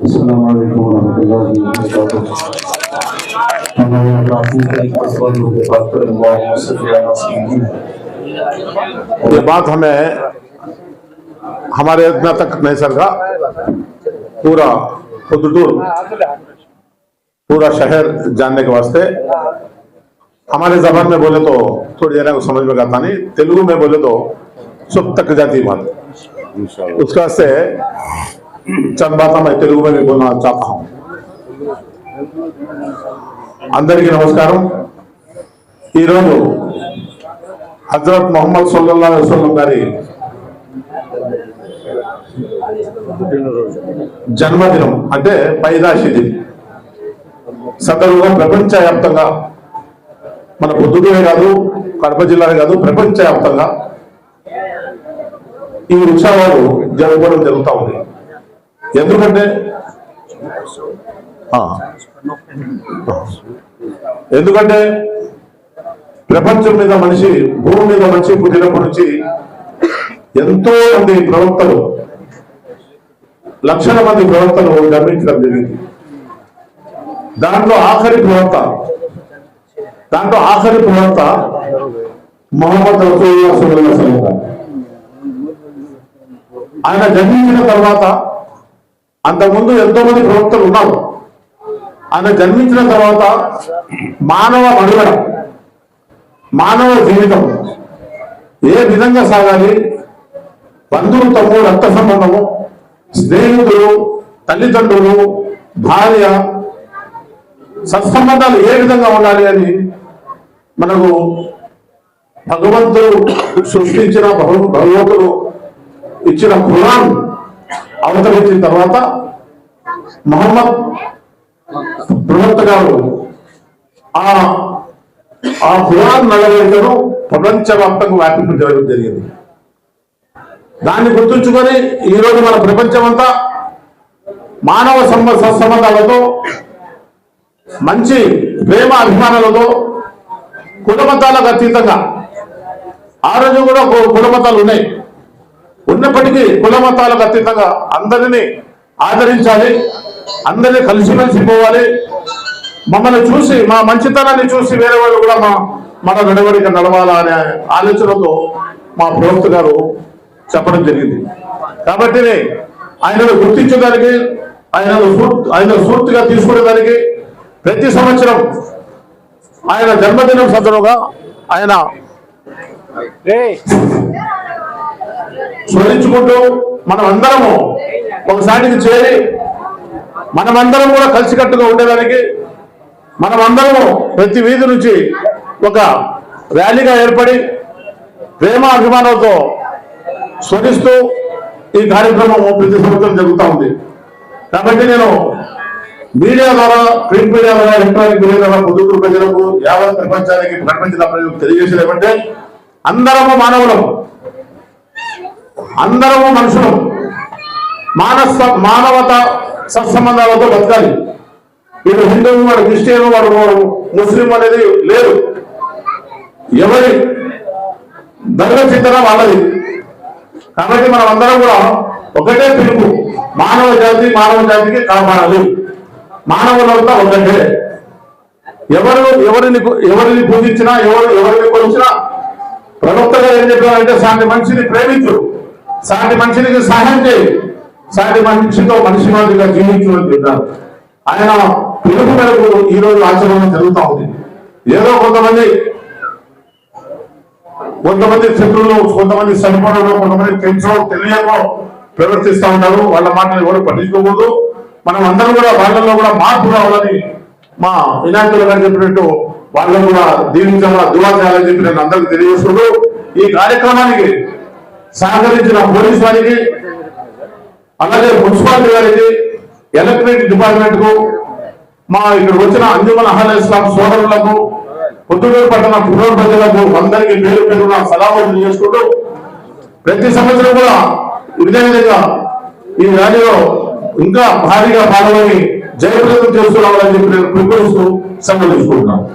السلام عليكم ورحمة الله وبركاته. हमारे प्राथमिक अस्पताल के डॉक्टर मोहम्मद सफियाना सिंह ये बात हमें हमारे इतना तक नहीं सरका पूरा खुदटूर पूरा शहर जानने के वास्ते हमारे जबान में बोले तो थोड़ी देर को समझ में आता नहीं तेलुगु में बोले तो सुख तक जाती बात उसका से चंद बात मैं तेलुगु में भी बोलना चाहता हूँ అందరికీ నమస్కారం ఈరోజు హజరత్ మొహమ్మద్ సల్లల్లాహు అలైహి వసల్లం గారి జన్మదినం అంటే పైదాశిది సదరుగా ప్రపంచ వ్యాప్తంగా మన పొద్దుటూరే కాదు కడప జిల్లానే కాదు ప్రపంచ ఈ ఉత్సవాలు జరుపుకోవడం జరుగుతూ ఉంది. ఎందుకంటే ఎందుకంటే ప్రపంచం మీద మనిషి భూమి మీద మనిషి పుట్టినప్పటి నుంచి ఎంతో మంది ప్రవక్తలు లక్షల మంది ప్రవక్తలు గమనించడం జరిగింది. దాంట్లో ఆఖరి ప్రవక్త దాంట్లో ఆఖరి ప్రవక్త మొహమ్మద్ వసల్లం. గారు. ఆయన జన్మించిన తర్వాత అంతకుముందు ఎంతో మంది ప్రవక్తలు ఉన్నారు. ఆయన జన్మించిన తర్వాత మానవ మనుగడ మానవ జీవితం ఏ విధంగా సాగాలి? బంధుత్వము రక్త సంబంధము స్నేహితులు తల్లిదండ్రులు భార్య సత్సంబంధాలు ఏ విధంగా ఉండాలి అని మనకు భగవంతుడు సృష్టించిన భగవ- భగవంతుడు ఇచ్చిన ఖురాన్ అవతరించిన తర్వాత మహమ్మద్ ప్రవక్త గారు ఆ ఆ ఖురాన్ నడవడికను ప్రపంచవ్యాప్తంగా వ్యాపించడం జరిగింది. దాన్ని గుర్తుంచుకొని ఈ రోజు మన ప్రపంచమంతా మానవ సంబంధాలతో మంచి ప్రేమ అభిమానాలతో కులమతాలకు అతీతంగా ఆ రోజు కూడా కుటుంబతాలు కులమతాలు ఉన్నాయి. ఉన్నప్పటికీ కుల మతాలకు అతీతంగా అందరినీ ఆదరించాలి అందరినీ కలిసిమెలిసి పోవాలి. మమ్మల్ని చూసి మా మంచితనాన్ని చూసి వేరే వాళ్ళు కూడా మా మన నడవడిక నడవాలా అనే ఆలోచనతో మా ప్రవక్త గారు చెప్పడం జరిగింది. కాబట్టి ఆయనను గుర్తించడానికి ఆయనను ఆయన స్ఫూర్తిగా తీసుకునేదానికి ప్రతి సంవత్సరం ఆయన జన్మదినం సందర్భంగా ఆయన స్మరించుకుంటూ మనం అందరము ఒకసారికి చేరి మనమందరం కూడా కలిసికట్టుగా ఉండేదానికి మనమందరము ప్రతి వీధి నుంచి ఒక ర్యాలీగా ఏర్పడి ప్రేమ అభిమానంతో స్మరిస్తూ ఈ కార్యక్రమం ప్రతి సంవత్సరం జరుగుతూ ఉంది. కాబట్టి నేను మీడియా ద్వారా ప్రింట్ మీడియా ద్వారా ఎలక్ట్రానిక్ మీడియా ద్వారా పొద్దుటూరు ప్రజలకు యావత్ ప్రపంచానికి ప్రకటించిన ప్రజలకు తెలియజేసేది ఏమంటే అందరము మానవులము అందరము మనుషులు. మానస మానవత సత్సంబంధాలతో బతకాలి. వీడు హిందువు వాడు క్రిస్టియన్ వాడు ముస్లిం అనేది లేదు. ఎవరి దగ్గర చింతన వాళ్ళది. కాబట్టి మనం అందరం కూడా ఒకటే పిలుపు. మానవ జాతి మానవ జాతికి కాపాడాలి. మానవులంతా ఒకటే. ఎవరు ఎవరిని ఎవరిని పూజించినా ఎవరు ఎవరిని కొలిచినా ప్రవక్తగా ఏం చెప్పారంటే సాటి మనిషిని ప్రేమించు. సాటి మనిషికి సహాయం చేయి సాటి మనిషితో మనిషి మాదిరిగా జీవించు అని ఆయన పిలుపు మేరకు ఈ రోజు ఆచరణ జరుగుతూ ఉంది. ఏదో కొంతమంది కొంతమంది శత్రువులు కొంతమంది సరిపడలు కొంతమంది తెలుసో తెలియకో ప్రవర్తిస్తూ ఉంటారు. వాళ్ళ మాటలు ఎవరు పట్టించుకోకూడదు. మనం అందరం కూడా వాళ్ళలో కూడా మార్పు రావాలని మా వినాయకులు గారు చెప్పినట్టు వాళ్ళని కూడా దీవించాలా దువా చేయాలని చెప్పి నేను అందరికి తెలియజేస్తున్నాడు ఈ కార్యక్రమానికి సహకరించిన పోలీస్ వారికి అలాగే మున్సిపాలిటీ వారికి ఎలక్ట్రిక్ డిపార్ట్మెంట్కు మా ఇక్కడ వచ్చిన అంజుమన్ అహల్ ఇస్లాం సోదరులకు పుత్తూరు పట్టణ పునర్ ప్రజలకు అందరికీ పేరు పేరున సలాములు చేసుకుంటూ ప్రతి సంవత్సరం కూడా ఇదే విధంగా ఈ ర్యాలీలో ఇంకా భారీగా పాల్గొని జయప్రదం చేస్తున్నామని చెప్పి నేను పిలుపునిస్తూ సంబంధించుకుంటున్నాను